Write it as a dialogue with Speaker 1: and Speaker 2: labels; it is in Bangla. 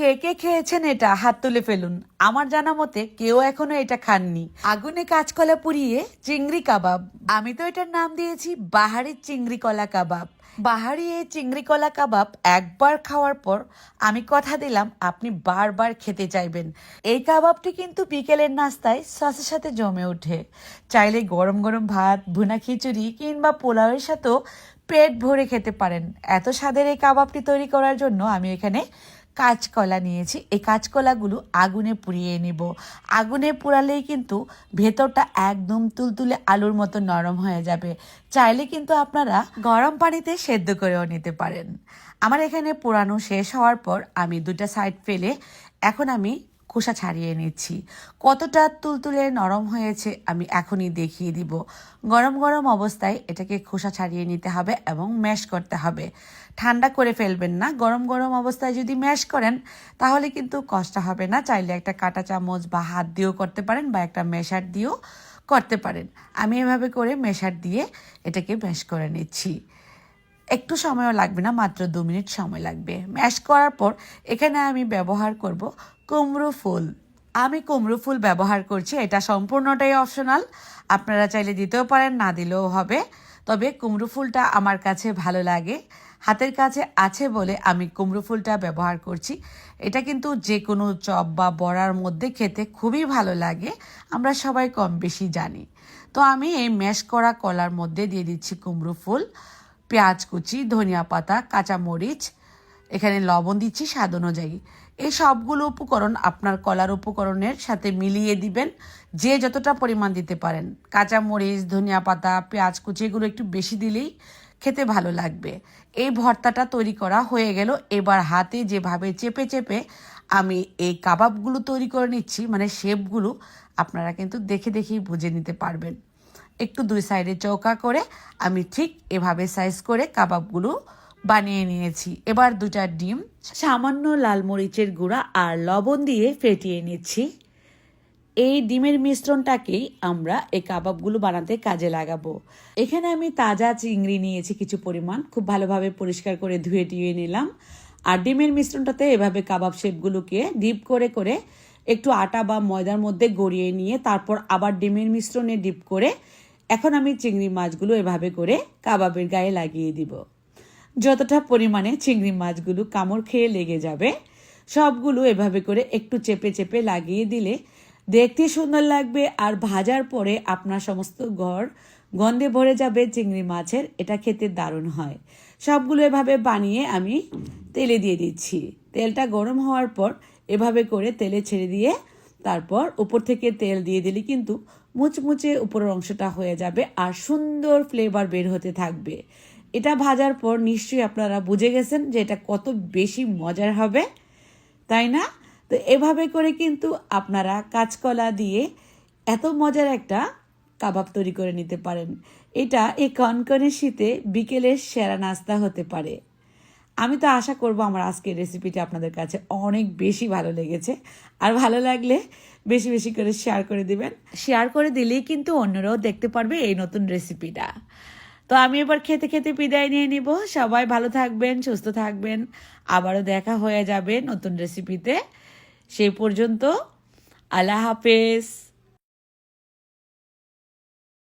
Speaker 1: কে কে খেয়েছেন এটা? হাত তুলে ফেলুন। আমার জানা মতে কেউ এখনও এটা খাননি। আগুনে কাঁচকলা পুড়িয়ে চিংড়ি কাবাব। আমি তো এটার নাম দিয়েছি বাহারি চিংড়ি কলা কাবাব। বাহারি এই চিংড়ি কলা কাবাব একবার খাওয়ার পর আমি কথা দিলাম, আপনি বারবার খেতে চাইবেন। এই কাবাবটি কিন্তু বিকেলের নাস্তায় সসের সাথে জমে ওঠে। চাইলে গরম গরম ভাত, ভুনা খিচুড়ি কিংবা পোলাওয়ের সাথেও পেট ভরে খেতে পারেন। এত স্বাদের এই কাবাবটি তৈরি করার জন্য আমি এখানে কাঁচকলা নিয়েছি। এই কাঁচকলাগুলো আগুনে পুড়িয়ে নেব। আগুনে পুড়ালেই কিন্তু ভেতরটা একদম তুলতুলে আলুর মতো নরম হয়ে যাবে। চাইলে কিন্তু আপনারা গরম পানিতে সেদ্ধ করেও নিতে পারেন। আমার এখানে পোড়ানো শেষ হওয়ার পর আমি দুটা সাইড ফেলে এখন আমি খোসা ছাড়িয়ে নিচ্ছি। কতটা তুলতুলে নরম হয়েছে আমি এখনই দেখিয়ে দিব। গরম গরম অবস্থায় এটাকে খোসা ছাড়িয়ে নিতে হবে এবং ম্যাশ করতে হবে। ঠান্ডা করে ফেলবেন না। গরম গরম অবস্থায় যদি ম্যাশ করেন, তাহলে কিন্তু কষ্ট হবে না। চাইলে একটা কাঁটা চামচ বা হাত দিয়েও করতে পারেন বা একটা মেশার দিয়েও করতে পারেন। আমি এভাবে করে মেশার দিয়ে এটাকে ম্যাশ করে নিচ্ছি। একটু সময়ও লাগবে না, মাত্র দু মিনিট সময় লাগবে। ম্যাশ করার পর এখানে আমি ব্যবহার করব কুমড়ো ফুল। আমি কুমড়ো ফুল ব্যবহার করছি, এটা সম্পূর্ণটাই অপশনাল আপনারা চাইলে দিতেও পারেন, না দিলেও হবে। তবে কুমড়ো ফুলটা আমার কাছে ভালো লাগে। হাতের কাছে আছে বলে আমি কুমড়ো ফুলটা ব্যবহার করছি। এটা কিন্তু যে কোনো চপ বা বড়ার মধ্যে খেতে খুবই ভালো লাগে, আমরা সবাই কম বেশি জানি। তো আমি এই ম্যাশ করা কলার মধ্যে দিয়ে দিচ্ছি কুমড়ো ফুল। পেঁয়াজ কুচি, ধনিয়া পাতা, কাঁচামরিচ এখানে লবণ দিচ্ছি, স্বাদ অনুযায়ী। এই সবগুলো উপকরণ আপনার কলার উপকরণের সাথে মিলিয়ে দিবেন, যে যতটা পরিমাণ দিতে পারেন। কাঁচামরিচ ধনিয়া পাতা পেঁয়াজ কুচি, এগুলো একটু বেশি দিলেই খেতে ভালো লাগবে। এই ভর্তাটা তৈরি করা হয়ে গেল। এবার হাতে যেভাবে চেপে চেপে আমি এই কাবাবগুলো তৈরি করে নিচ্ছি মানে শেপগুলো, আপনারা কিন্তু দেখে দেখেই বুঝে নিতে পারবেন। একটু দুই সাইডে চৌকা করে আমি ঠিক এভাবে সাইজ করে কাবাবগুলো বানিয়ে নিয়েছি। এবার দুটা ডিম, সামান্য লাল মরিচের গুঁড়া আর লবণ দিয়ে ফেটিয়ে নিচ্ছি। এই ডিমের মিশ্রণটাকেই আমরা এই কাবাবগুলো বানাতে কাজে লাগাবো। এখানে আমি তাজা চিংড়ি নিয়েছি কিছু পরিমাণ, খুব ভালোভাবে পরিষ্কার করে ধুয়ে টুয়ে নিলাম। আর ডিমের মিশ্রণটাতে এভাবে কাবাব শেপগুলোকে ডিপ করে করে একটু আটা বা ময়দার মধ্যে গড়িয়ে নিয়ে তারপর আবার ডিমের মিশ্রণে ডিপ করে এখন আমি চিংড়ি মাছগুলো এভাবে করে কাবাবের গায়ে লাগিয়ে দিব। যতটা পরিমাণে চিংড়ি মাছগুলো কামড় খেয়ে লেগে যাবে, সবগুলো এভাবে করে একটু চেপে চেপে লাগিয়ে দিলে দেখতে সুন্দর লাগবে। আর ভাজার পরে আপনার সমস্ত ঘর গন্ধে ভরে যাবে চিংড়ি মাছের, এটা খেতে দারুণ হয়। সবগুলো এভাবে বানিয়ে আমি তেলে দিয়ে দিচ্ছি। তেলটা গরম হওয়ার পর এভাবে করে তেলে ছেড়ে দিয়ে তারপর উপর থেকে তেল দিয়ে দিলে কিন্তু মুচমুচে উপরের অংশটা হয়ে যাবে আর সুন্দর ফ্লেভার বের হতে থাকবে। এটা ভাজার পর নিশ্চয়ই আপনারা বুঝে গেছেন যে এটা কত বেশি মজার হবে, তাই না? তো এভাবে করে কিন্তু আপনারা কাঁচকলা দিয়ে এত মজার একটা কাবাব তৈরি করে নিতে পারেন। এটা এই কনকনে শীতে বিকেলের সেরা নাস্তা হতে পারে। আমি তো আশা করব আমার আজকের রেসিপিটা আপনাদের কাছে অনেক বেশি ভালো লেগেছে। আর ভালো লাগলে বেশি বেশি করে শেয়ার করে দিবেন। শেয়ার করে দিলেই কিন্তু অন্যরাও দেখতে পারবে এই নতুন রেসিপিটা তো আমি এবার খেতে খেতে বিদায় নিয়ে নিব। সবাই ভালো থাকবেন, সুস্থ থাকবেন। আবারও দেখা হয়ে যাবে নতুন রেসিপিতে সেই পর্যন্ত আল্লাহ হাফেজ।